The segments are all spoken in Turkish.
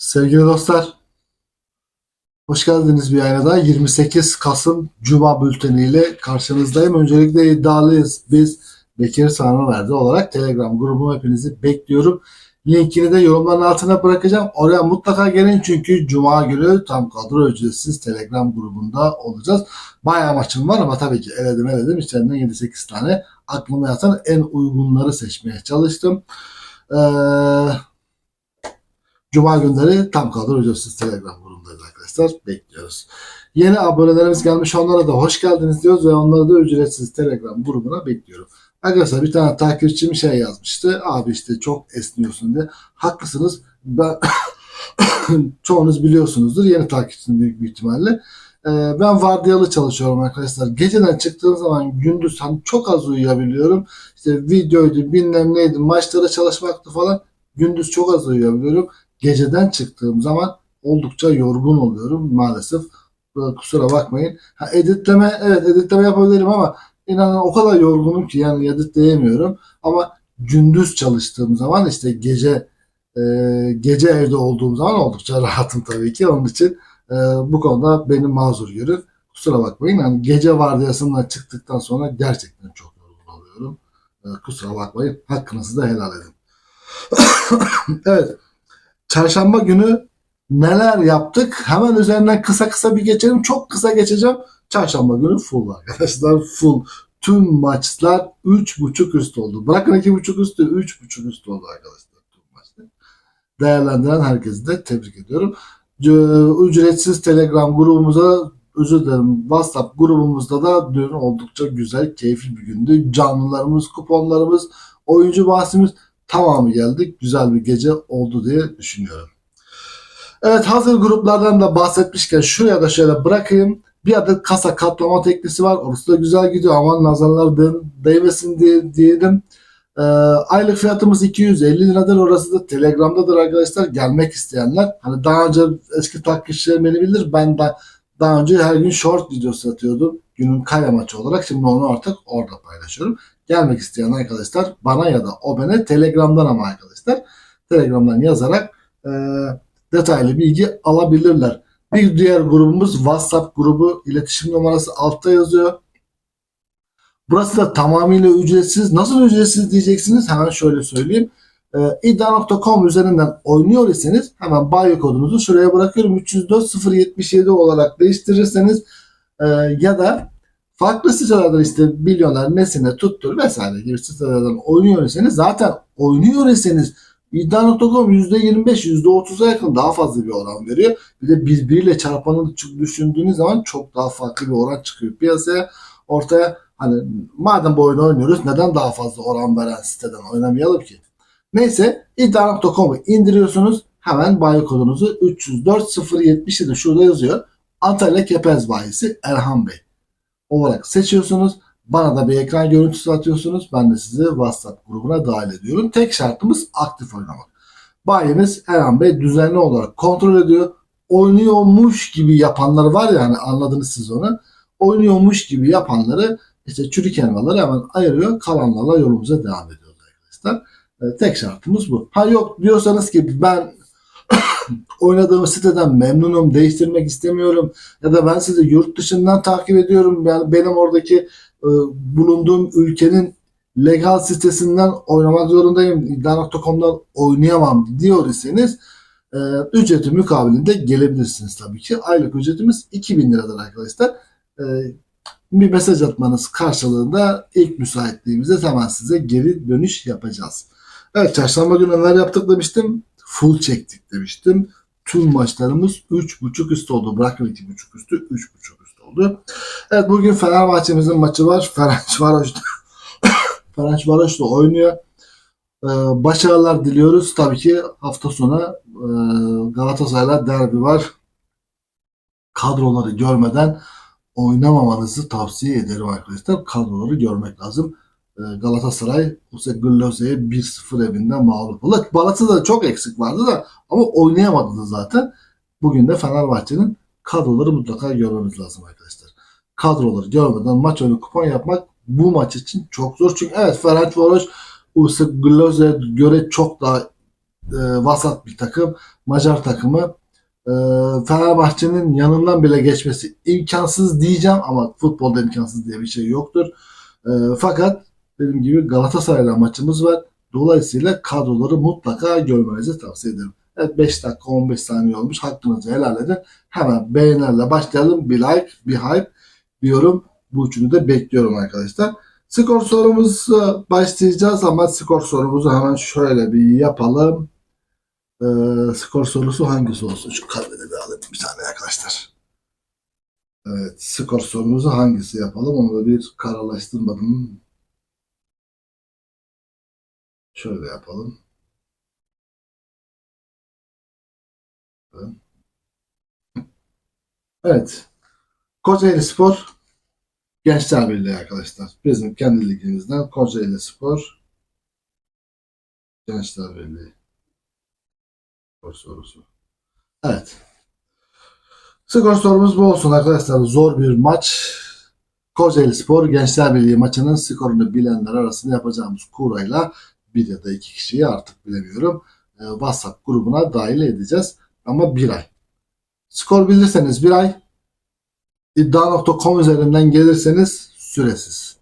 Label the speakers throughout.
Speaker 1: Sevgili dostlar, hoş geldiniz bir ayna daha. 28 Kasım Cuma bülteniyle karşınızdayım. Öncelikle iddialıyız. Biz Bekir Sanrıverdi olarak Telegram grubuma hepinizi bekliyorum. Linkini de yorumların altına bırakacağım. Oraya mutlaka gelin çünkü Cuma günü tam kadro ücretsiz Telegram grubunda olacağız. Bayağı maçım var ama tabii ki eledim eledim. İçlerinden 7-8 tane aklıma yatan en uygunları seçmeye çalıştım. Eee Cuma günleri tam kadro ücretsiz Telegram grubundayız arkadaşlar. Bekliyoruz. Yeni abonelerimiz gelmiş. Onlara da hoş geldiniz diyoruz ve onları da ücretsiz Telegram grubuna bekliyorum. Arkadaşlar bir tane takipçim şey yazmıştı. Abi işte çok esniyorsun diye. Haklısınız. Ben çoğunuz biliyorsunuzdur. Yeni takipçinin büyük bir ihtimalle. Ee, ben vardiyalı çalışıyorum arkadaşlar. Geceden çıktığım zaman gündüz hani çok az uyuyabiliyorum. İşte videoydu, bilmem neydi, maçlara çalışmaktı falan. Gündüz çok az uyuyabiliyorum geceden çıktığım zaman oldukça yorgun oluyorum maalesef. Böyle Kusura bakmayın. Ha, editleme evet editleme yapabilirim ama inanın o kadar yorgunum ki yani editleyemiyorum. Ama gündüz çalıştığım zaman işte gece e, gece evde olduğum zaman oldukça rahatım tabii ki. Onun için e, bu konuda beni mazur görün. Kusura bakmayın. Yani gece vardiyasından çıktıktan sonra gerçekten çok yorgun oluyorum. E, kusura bakmayın. Hakkınızı da helal edin. evet. Çarşamba günü neler yaptık? Hemen üzerinden kısa kısa bir geçelim. Çok kısa geçeceğim. Çarşamba günü full arkadaşlar. Full. Tüm maçlar 3.5 üst oldu. Bırakın 2.5 üstü 3.5 üst oldu arkadaşlar. Tüm maçlar. Değerlendiren herkesi de tebrik ediyorum. Ücretsiz Telegram grubumuza özür dilerim WhatsApp grubumuzda da dün oldukça güzel, keyifli bir gündü. Canlılarımız, kuponlarımız, oyuncu bahsimiz tamamı geldik. Güzel bir gece oldu diye düşünüyorum. Evet hazır gruplardan da bahsetmişken şuraya da şöyle bırakayım. Bir adet kasa katlama teknisi var. Orası da güzel gidiyor. Aman nazarlar dön- değmesin diye diyelim. Ee, aylık fiyatımız 250 liradır. Orası da Telegram'dadır arkadaşlar. Gelmek isteyenler. Hani daha önce eski takipçilerim beni bilir. Ben de daha önce her gün short videosu atıyordum. Günün kaya maçı olarak. Şimdi onu artık orada paylaşıyorum gelmek isteyen arkadaşlar bana ya da o bana Telegram'dan ama arkadaşlar Telegram'dan yazarak e, detaylı bilgi alabilirler. Bir diğer grubumuz WhatsApp grubu iletişim numarası altta yazıyor. Burası da tamamıyla ücretsiz. Nasıl ücretsiz diyeceksiniz? Hemen şöyle söyleyeyim. E, iddia.com üzerinden oynuyor iseniz hemen buy kodunuzu şuraya bırakıyorum. 304 077 olarak değiştirirseniz e, ya da farklı sitelerden işte milyoner nesine tuttur vesaire gibi sitelerden oynuyor iseniz zaten oynuyor iseniz iddia.com %25 %30'a yakın daha fazla bir oran veriyor. Bir de birbiriyle çarpanı düşündüğünüz zaman çok daha farklı bir oran çıkıyor piyasaya. Ortaya hani madem bu oyunu oynuyoruz neden daha fazla oran veren siteden oynamayalım ki? Neyse iddia.com'u indiriyorsunuz. Hemen bayi kodunuzu 304 077 şurada yazıyor. Antalya Kepez bayisi Erhan Bey olarak seçiyorsunuz. Bana da bir ekran görüntüsü atıyorsunuz. Ben de sizi WhatsApp grubuna dahil ediyorum. Tek şartımız aktif oynamak. Bayimiz Erhan Bey düzenli olarak kontrol ediyor. Oynuyormuş gibi yapanlar var ya hani anladınız siz onu. Oynuyormuş gibi yapanları işte çürük elmaları hemen ayırıyor. Kalanlarla yolumuza devam ediyoruz arkadaşlar. Ee, tek şartımız bu. Ha yok diyorsanız ki ben oynadığım siteden memnunum, değiştirmek istemiyorum ya da ben sizi yurt dışından takip ediyorum. Yani benim oradaki e, bulunduğum ülkenin legal sitesinden oynamak zorundayım. İddia.com'dan oynayamam diyor iseniz e, ücreti mukabilinde gelebilirsiniz tabii ki. Aylık ücretimiz 2000 liradır arkadaşlar. E, bir mesaj atmanız karşılığında ilk müsaitliğimizde hemen size geri dönüş yapacağız. Evet çarşamba günü neler yaptık demiştim. Full çektik demiştim. Tüm maçlarımız 3.5 üstü oldu. Bırakın 2.5 üstü 3.5 üstü oldu. Evet bugün Fenerbahçe'mizin maçı var. Ferencvaros'ta Ferencvaros'ta oynuyor. Ee, başarılar diliyoruz. Tabii ki hafta sonu e, Galatasaray'la derbi var. Kadroları görmeden oynamamanızı tavsiye ederim arkadaşlar. Kadroları görmek lazım. Ee, Galatasaray Use Güllose'ye 1-0 evinde mağlup oldu. Galatasaray'da çok eksik vardı da ama oynayamadı da zaten. Bugün de Fenerbahçe'nin kadroları mutlaka görmemiz lazım arkadaşlar. Kadroları görmeden maç önü kupon yapmak bu maç için çok zor. Çünkü evet Ferencvaros Use Güllose'ye göre çok daha e, vasat bir takım. Macar takımı. E, Fenerbahçe'nin yanından bile geçmesi imkansız diyeceğim ama futbolda imkansız diye bir şey yoktur. E, fakat dediğim gibi Galatasaray'la maçımız var. Dolayısıyla kadroları mutlaka görmenizi tavsiye ederim. Evet 5 dakika 15 saniye olmuş. Hakkınızı helal edin. Hemen beğenilerle başlayalım. Bir like, bir hype diyorum. Bu üçünü de bekliyorum arkadaşlar. Skor sorumuzu başlayacağız ama skor sorumuzu hemen şöyle bir yapalım. Ee, skor sorusu hangisi olsun? Şu kalemi bir alayım bir tane arkadaşlar. Evet, skor sorumuzu hangisi yapalım? Onu da bir karalaştırmadım. Şöyle yapalım. Evet. Kocaeli Spor Gençler Birliği arkadaşlar. Bizim kendi ligimizden Kocaeli Spor Gençler Birliği skor sorusu. Evet. Skor sorumuz bu olsun arkadaşlar. Zor bir maç. Kocaeli Spor Gençler Birliği maçının skorunu bilenler arasında yapacağımız kurayla bir ya da iki kişiyi artık bilemiyorum. e, WhatsApp grubuna dahil edeceğiz. Ama bir ay. Skor bilirseniz bir ay. İddia.com üzerinden gelirseniz süresiz.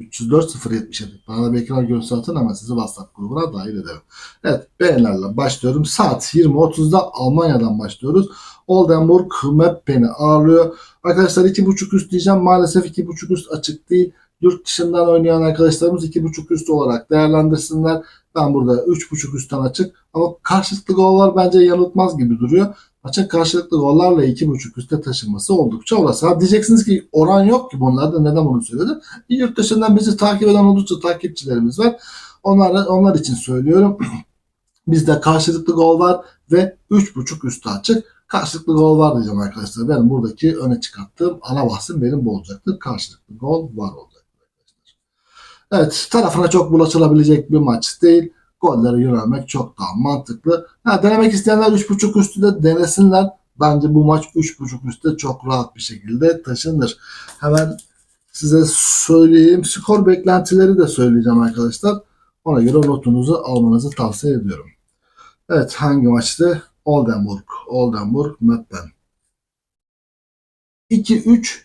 Speaker 1: 304 077. Bana da bir ekran görüntüsü atın ama sizi WhatsApp grubuna dahil ederim. Evet beğenilerle başlıyorum. Saat 20.30'da Almanya'dan başlıyoruz. Oldenburg Meppen'i ağırlıyor. Arkadaşlar 2.5 üst diyeceğim. Maalesef 2.5 üst açık değil. Yurt dışından oynayan arkadaşlarımız 2.5 üst olarak değerlendirsinler. Ben burada 3.5 üstten açık. Ama karşılıklı gollar bence yanıltmaz gibi duruyor. Maçın karşılıklı gollarla 2.5 üste taşınması oldukça olası. Ha diyeceksiniz ki oran yok ki bunlarda neden bunu söyledim? Yurt dışından bizi takip eden oldukça takipçilerimiz var. Onlar, onlar için söylüyorum. Bizde karşılıklı gol var ve 3.5 üstü açık. Karşılıklı gol var diyeceğim arkadaşlar. Benim buradaki öne çıkarttığım ana bahsim benim bu olacaktır. Karşılıklı gol var olacak. Evet tarafına çok bulaşılabilecek bir maç değil. Gollere yönelmek çok daha mantıklı. Ha, denemek isteyenler 3.5 üstü de denesinler. Bence bu maç 3.5 üstte çok rahat bir şekilde taşınır. Hemen size söyleyeyim. Skor beklentileri de söyleyeceğim arkadaşlar. Ona göre notunuzu almanızı tavsiye ediyorum. Evet hangi maçtı? Oldenburg. Oldenburg Meppen. 2-3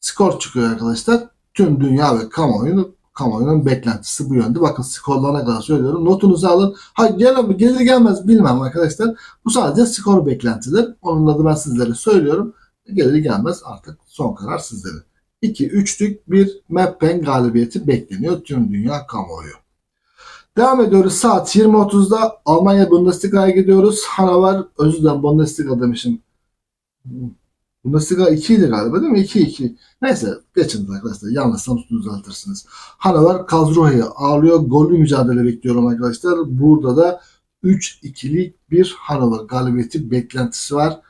Speaker 1: skor çıkıyor arkadaşlar. Tüm dünya ve kamuoyunu kamuoyunun beklentisi bu yönde. Bakın skorlarına kadar söylüyorum. Notunuzu alın. Ha gelir gelir gelmez bilmem arkadaşlar. Bu sadece skor beklentidir. Onun adı ben sizlere söylüyorum. Gelir gelmez artık son karar sizlerin. 2-3'lük bir Meppen galibiyeti bekleniyor tüm dünya kamuoyu. Devam ediyoruz. Saat 20.30'da Almanya Bundesliga'ya gidiyoruz. Hanover, özür dilerim Bundesliga demişim. Bundesliga 2 idi galiba değil mi? 2-2. Neyse geçin arkadaşlar. Yanlışsam düzeltirsiniz. Hanover Kazruha'yı ağırlıyor. Gollü mücadele bekliyorum arkadaşlar. Burada da 3-2'lik bir Hanover galibiyeti beklentisi var.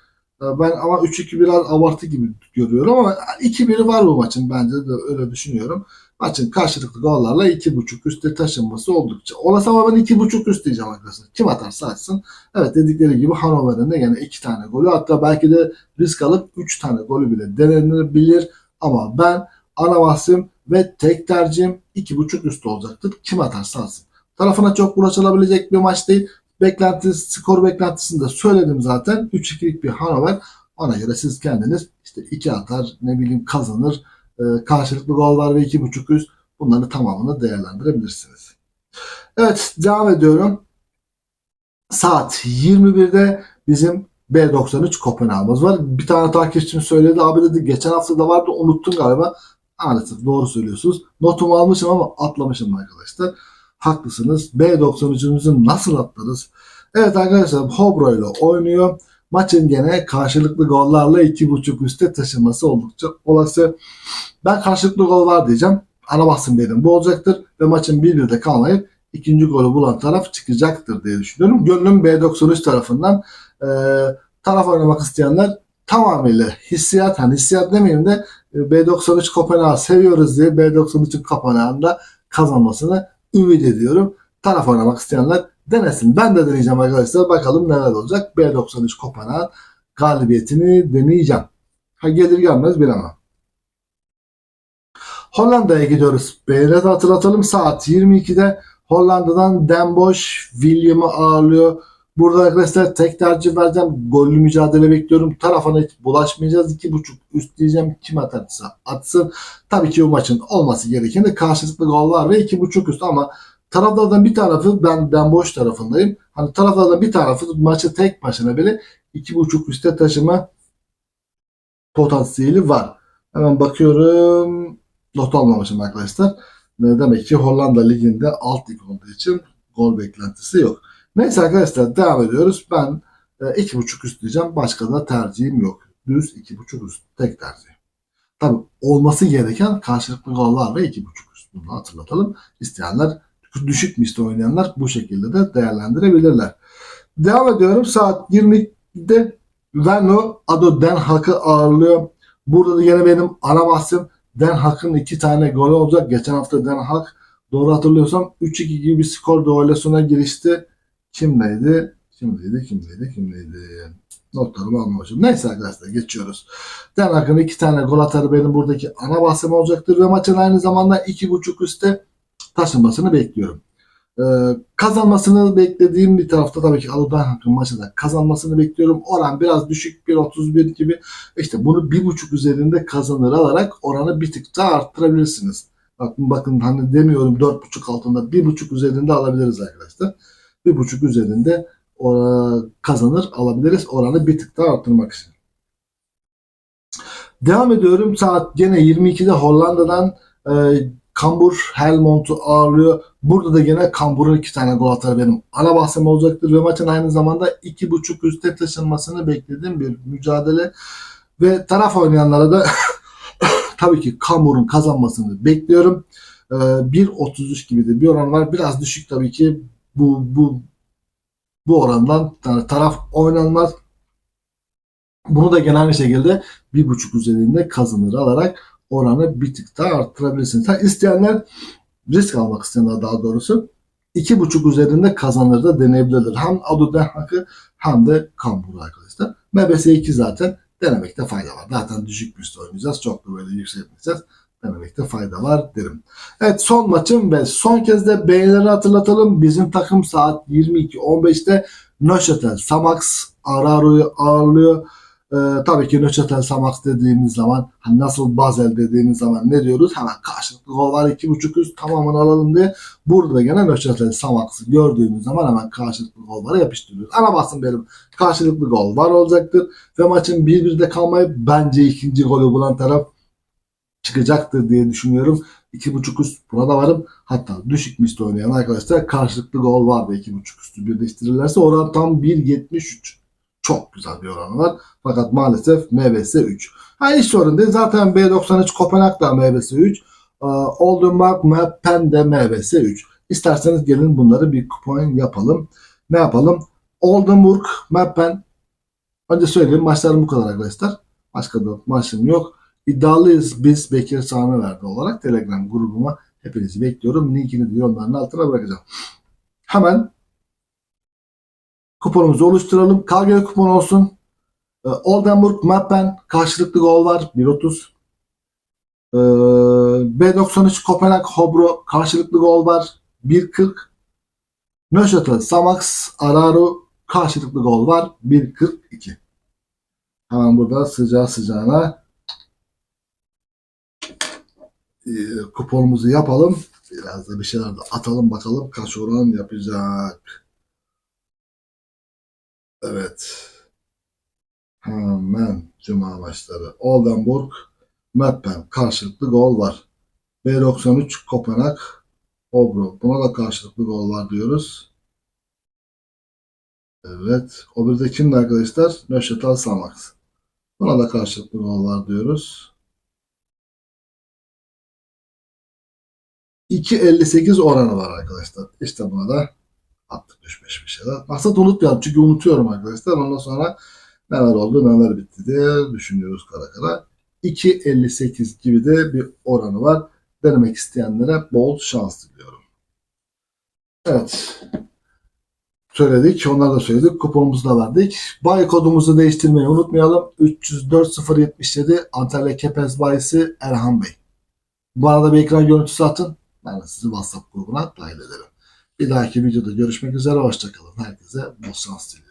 Speaker 1: Ben ama 3-2 biraz abartı gibi görüyorum ama 2-1 var bu maçın bence de öyle düşünüyorum. Maçın karşılıklı gollarla 2.5 üstte taşınması oldukça. Olası ama ben 2.5 üst diyeceğim arkadaşlar. Kim atarsa atsın. Evet dedikleri gibi Hannover'ın da yine 2 tane golü hatta belki de risk alıp 3 tane golü bile denenebilir. Ama ben ana bahsim ve tek tercihim 2.5 üst olacaktır. Kim atarsa atsın. Tarafına çok bulaşılabilecek bir maç değil. Beklenti, skor beklentisini de söyledim zaten. 3-2'lik bir Hannover. Ona göre siz kendiniz işte 2 atar ne bileyim kazanır karşılıklı gol var ve 2.5 üst. Bunların tamamını değerlendirebilirsiniz. Evet devam ediyorum. Saat 21'de bizim B93 Kopenhag'ımız var. Bir tane takipçim söyledi. Abi dedi geçen hafta da vardı unuttum galiba. Maalesef doğru söylüyorsunuz. Notumu almışım ama atlamışım arkadaşlar. Haklısınız. B93'ümüzü nasıl atlarız? Evet arkadaşlar Hobro ile oynuyor. Maçın gene karşılıklı gollarla 2.5 üste taşınması oldukça olası. Ben karşılıklı gol var diyeceğim. Ana bahsim dedim bu olacaktır. Ve maçın 1-1'de kalmayıp ikinci golü bulan taraf çıkacaktır diye düşünüyorum. Gönlüm B93 tarafından e, taraf oynamak isteyenler tamamıyla hissiyat, hani hissiyat demeyeyim de e, B93 Kopenhag'ı seviyoruz diye B93'ün Kopenhag'ında kazanmasını ümit ediyorum. Taraf oynamak isteyenler denesin. Ben de deneyeceğim arkadaşlar. Bakalım neler olacak. B93 Kopenhag galibiyetini deneyeceğim. Ha gelir gelmez bilemem. Hollanda'ya gidiyoruz. Beyler hatırlatalım saat 22'de Hollanda'dan Den Bosch William'ı ağırlıyor. Burada arkadaşlar tek tercih vereceğim. Gollü mücadele bekliyorum. Tarafına hiç bulaşmayacağız. 2.5 üst diyeceğim. Kim atarsa atsın. Tabii ki bu maçın olması gereken de karşılıklı goller ve 2.5 üst ama taraflardan bir tarafı ben ben boş tarafındayım. Hani taraflardan bir tarafı maçı tek başına bile 2.5 üste taşıma potansiyeli var. Hemen bakıyorum. Not almamışım arkadaşlar. Ne demek ki Hollanda liginde alt lig olduğu için gol beklentisi yok. Neyse arkadaşlar devam ediyoruz. Ben e, 2.5 üst diyeceğim. Başka da tercihim yok. Düz 2.5 üst. Tek tercih. Tabi olması gereken karşılıklı goller ve 2.5 üst. Bunu hatırlatalım. İsteyenler düşük misli oynayanlar bu şekilde de değerlendirebilirler. Devam ediyorum. Saat 20'de Venlo Ado Den Haag'ı ağırlıyor. Burada da yine benim ana bahsim Den Haag'ın iki tane golü olacak. Geçen hafta Den Haag doğru hatırlıyorsam 3-2 gibi bir skor doğrulasyona girişti. Kimdeydi? Kimdeydi? Kimdeydi? Kimdeydi? Notlarımı almamışım. Neyse arkadaşlar geçiyoruz. Den Haag'ın iki tane gol atarı benim buradaki ana bahsim olacaktır ve maçın aynı zamanda 2.5 üstte taşınmasını bekliyorum. Ee, kazanmasını beklediğim bir tarafta tabii ki Aludan Hakkın maçı da kazanmasını bekliyorum. Oran biraz düşük 1.31 gibi. İşte bunu 1.5 üzerinde kazanır alarak oranı bir tık daha arttırabilirsiniz. Bakın, bakın hani demiyorum 4.5 altında 1.5 üzerinde alabiliriz arkadaşlar. 1.5 üzerinde ora- kazanır alabiliriz oranı bir tık daha arttırmak için. Devam ediyorum. Saat gene 22'de Hollanda'dan e, Kambur Helmond'u ağırlıyor. Burada da gene Kambur'un iki tane gol atar benim ana bahsim olacaktır ve maçın aynı zamanda 2.5 üstte taşınmasını beklediğim bir mücadele ve taraf oynayanlara da tabii ki Kambur'un kazanmasını bekliyorum. Ee, 1.33 gibi de bir oran var. Biraz düşük tabii ki bu bu bu orandan yani taraf oynanmaz. Bunu da gene aynı şekilde 1.5 üzerinde kazanır alarak oranı bir tık daha arttırabilirsiniz. Ha, isteyenler risk almak isteyenler daha doğrusu 2.5 üzerinde kazanır da deneyebilirler. Hem Adu Den Haag'ı hem de Kambur arkadaşlar. MBS 2 zaten denemekte fayda var. Zaten düşük üstte oynayacağız. Çok da böyle yükseltmeyeceğiz. Denemekte fayda var derim. Evet son maçım ve son kez de beğenileri hatırlatalım. Bizim takım saat 22.15'te Neuchâtel Samax Araro'yu ağırlıyor. Ee, tabii ki Neuchâtel Samax dediğimiz zaman hani nasıl Basel dediğimiz zaman ne diyoruz? Hemen karşılıklı gol var 2.5 üst tamamını alalım diye. Burada da gene Neuchâtel Samax'ı gördüğümüz zaman hemen karşılıklı gollara yapıştırıyoruz. Ana basın benim karşılıklı gol var olacaktır. Ve maçın 1-1'de kalmayıp bence ikinci golü bulan taraf çıkacaktır diye düşünüyorum. 2.5 üst buna da varım. Hatta düşük misli oynayan arkadaşlar karşılıklı gol var ve 2.5 üstü birleştirirlerse oran tam 1.73. Çok güzel bir oranı var. Fakat maalesef MBS 3. Ha hiç sorun değil. Zaten B93 Kopenhag da MBS 3. Ee, Oldenburg Meppen de MBS 3. İsterseniz gelin bunları bir kupon yapalım. Ne yapalım? Oldenburg Meppen Önce söyleyeyim maçlarım bu kadar arkadaşlar. Başka da maçım yok. İddialıyız biz Bekir Sami verdi olarak Telegram grubuma hepinizi bekliyorum. Linkini de yorumların altına bırakacağım. Hemen kuponumuzu oluşturalım. KG kupon olsun. Ee, Oldenburg Mappen karşılıklı gol var 1.30. Ee, B93 Kopenhag Hobro karşılıklı gol var 1.40. Neuchâtel Samax Araro karşılıklı gol var 1.42. Hemen burada sıcağı sıcağına e, kuponumuzu yapalım. Biraz da bir şeyler de atalım bakalım kaç oran yapacak. Evet. Hemen cuma maçları. Oldenburg, Meppen karşılıklı gol var. B93 Kopenhag, Hobro. Buna da karşılıklı gol var diyoruz. Evet. O bir de kimdi arkadaşlar? Neuchâtel Samax. Buna da karşılıklı gol var diyoruz. 2.58 oranı var arkadaşlar. İşte buna da attık düşmüş bir şeyler. Maksat unutmayalım çünkü unutuyorum arkadaşlar. Ondan sonra neler oldu neler bitti diye düşünüyoruz kara kara. 2.58 gibi de bir oranı var. Denemek isteyenlere bol şans diliyorum. Evet. Söyledik. Onları da söyledik. Kuponumuzu da verdik. Bay kodumuzu değiştirmeyi unutmayalım. 304 Antalya Kepez bayisi Erhan Bey. Bu arada bir ekran görüntüsü atın. Ben de sizi WhatsApp grubuna dahil ederim. Bir dahaki videoda görüşmek üzere. Hoşçakalın. Herkese bol şans diliyorum.